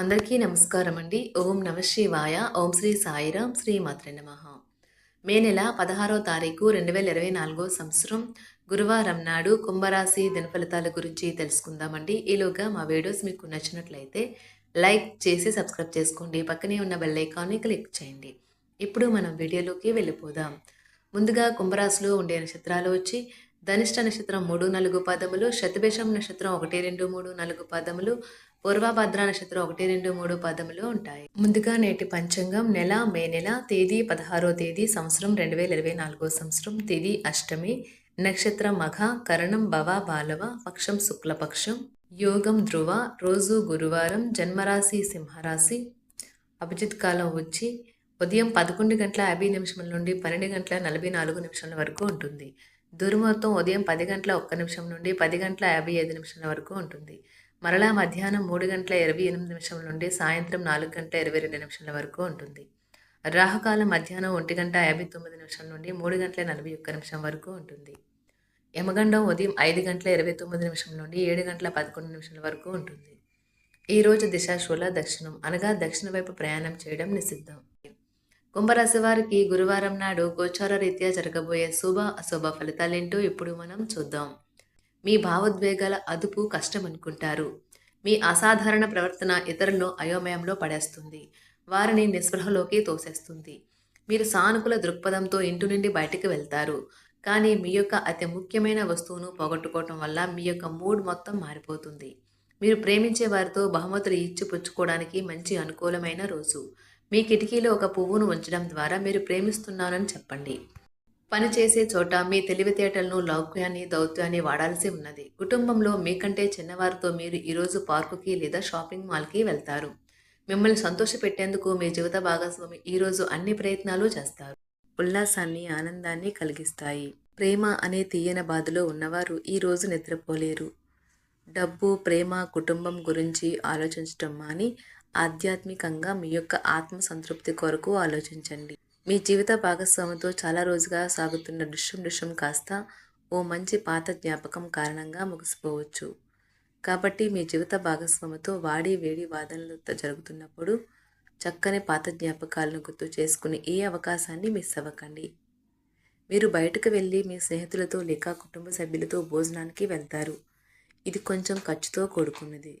అందరికీ నమస్కారం అండి ఓం నమ శివాయ. ఓం శ్రీ సాయిరాం శ్రీ మాత్ర నమ. మే నెల పదహారో తారీఖు రెండు వేల ఇరవై నాలుగో సంవత్సరం. గురువారం నాడు కుంభరాశి దినఫలితాల గురించి తెలుసుకుందామండి. ఈలోగా మా వీడియోస్ మీకు నచ్చినట్లయితే లైక్ చేసి సబ్స్క్రైబ్ చేసుకోండి. పక్కనే ఉన్న బెల్ ఐకాన్ని క్లిక్ చేయండి. ఇప్పుడు మనం వీడియోలోకి వెళ్ళిపోదాం. ముందుగా కుంభరాశిలో ఉండే నక్షత్రాలు వచ్చి ధనిష్ట నక్షత్రం మూడు నాలుగు పదములు శతభేషం నక్షత్రం ఒకటి రెండు మూడు నాలుగు పదములు పూర్వభద్ర నక్షత్రం ఒకటి రెండు మూడు పదములు ఉంటాయి. ముందుగా నేటి పంచాంగం నెల మే నెల తేదీ పదహారో తేదీ సంవత్సరం రెండు వేల ఇరవై నాలుగో సంవత్సరం తేదీ అష్టమి. నక్షత్రం మఘ కరణం భవ బాలవ పక్షం శుక్లపక్షం. యోగం ధ్రువ రోజు గురువారం జన్మరాశి సింహరాశి. అభిజిత్ కాలం వచ్చి ఉదయం పదకొండు గంటల యాభై నిమిషముల నుండి పన్నెండు గంటల నలభై నాలుగు నిమిషాల వరకు ఉంటుంది. దుర్ముహూర్తం ఉదయం పది గంటల ఒక్క నిమిషం నుండి పది గంటల యాభై ఐదు నిమిషాల వరకు ఉంటుంది. మరలా మధ్యాహ్నం మూడు గంటల ఇరవై ఎనిమిది నిమిషం నుండి సాయంత్రం నాలుగు గంటల ఇరవై రెండు నిమిషాల వరకు ఉంటుంది. రాహుకాలం మధ్యాహ్నం ఒంటి గంట యాభై తొమ్మిది నిమిషం నుండి మూడు గంటల నలభై ఒక్క నిమిషం వరకు ఉంటుంది. యమగండం ఉదయం ఐదు గంటల ఇరవై తొమ్మిది నిమిషం నుండి ఏడు గంటల పదకొండు నిమిషాల వరకు ఉంటుంది. ఈరోజు దిశాశూల దక్షిణం అనగా దక్షిణ వైపు ప్రయాణం చేయడం నిషిద్ధం. కుంభరాశి వారికి గురువారం నాడు గోచార రీత్యా జరగబోయే శుభ అశుభ ఫలితాలేంటో ఇప్పుడు మనం చూద్దాం. మీ భావోద్వేగాల అదుపు కష్టం అనుకుంటారు మీ అసాధారణ ప్రవర్తన ఇతరులను అయోమయంలో పడేస్తుంది. వారిని నిస్పృహలోకి తోసేస్తుంది. మీరు సానుకూల దృక్పథంతో ఇంటి నుండి బయటికి వెళ్తారు. కానీ మీ యొక్క అతి ముఖ్యమైన వస్తువును పోగొట్టుకోవటం వల్ల మీ యొక్క మూడ్ మొత్తం మారిపోతుంది. మీరు ప్రేమించే వారితో బహుమతులు ఇచ్చి పుచ్చుకోవడానికి మంచి అనుకూలమైన రోజు. మీ కిటికీలో ఒక పువ్వును ఉంచడం ద్వారా మీరు ప్రేమిస్తున్నానని చెప్పండి. పని చేసే చోట మీ తెలివితేటలను లౌక్యాన్ని దౌత్యాన్ని వాడాల్సి ఉన్నది. కుటుంబంలో మీకంటే చిన్నవారితో మీరు ఈరోజు పార్కుకి లేదా షాపింగ్ మాల్కి వెళ్తారు. మిమ్మల్ని సంతోషపెట్టేందుకు మీ జీవిత భాగస్వామి ఈరోజు అన్ని ప్రయత్నాలు చేస్తారు. ఉల్లాసాన్ని ఆనందాన్ని కలిగిస్తాయి. ప్రేమ అనే తీయన బాధలో ఉన్నవారు ఈరోజు నిద్రపోలేరు. డబ్బు ప్రేమ కుటుంబం గురించి ఆలోచించటం మాని ఆధ్యాత్మికంగా మీ యొక్క ఆత్మ సంతృప్తి కొరకు ఆలోచించండి. మీ జీవిత భాగస్వామితో చాలా రోజుగా సాగుతున్న దృశ్యం దృశ్యం కాస్త ఓ మంచి పాత జ్ఞాపకం కారణంగా ముగిసిపోవచ్చు. కాబట్టి మీ జీవిత భాగస్వామితో వాడి వేడి వాదనలు జరుగుతున్నప్పుడు చక్కని పాత జ్ఞాపకాలను గుర్తు చేసుకుని ఏ అవకాశాన్ని మిస్ అవ్వకండి. మీరు బయటకు వెళ్ళి మీ స్నేహితులతో లేక కుటుంబ సభ్యులతో భోజనానికి వెళ్తారు. ఇది కొంచెం ఖర్చుతో కూడుకున్నది.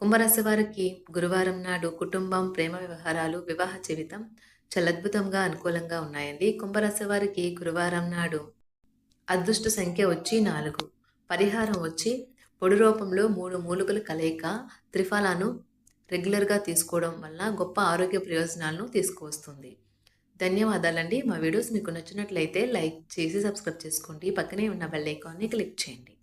కుంభరాశి వారికి గురువారం నాడు కుటుంబం ప్రేమ వ్యవహారాలు వివాహ జీవితం చాలా అద్భుతంగా అనుకూలంగా ఉన్నాయండి. కుంభరాశి వారికి గురువారం నాడు అదృష్ట సంఖ్య వచ్చి నాలుగు. పరిహారం వచ్చి పొడి రూపంలో మూడు మూలికల కలయిక త్రిఫలాను రెగ్యులర్గా తీసుకోవడం వల్ల గొప్ప ఆరోగ్య ప్రయోజనాలను తీసుకువస్తుంది. ధన్యవాదాలండి. మా వీడియోస్ మీకు నచ్చినట్లయితే లైక్ చేసి సబ్స్క్రైబ్ చేసుకోండి. పక్కనే ఉన్న బెల్ ఐకాన్ని క్లిక్ చేయండి.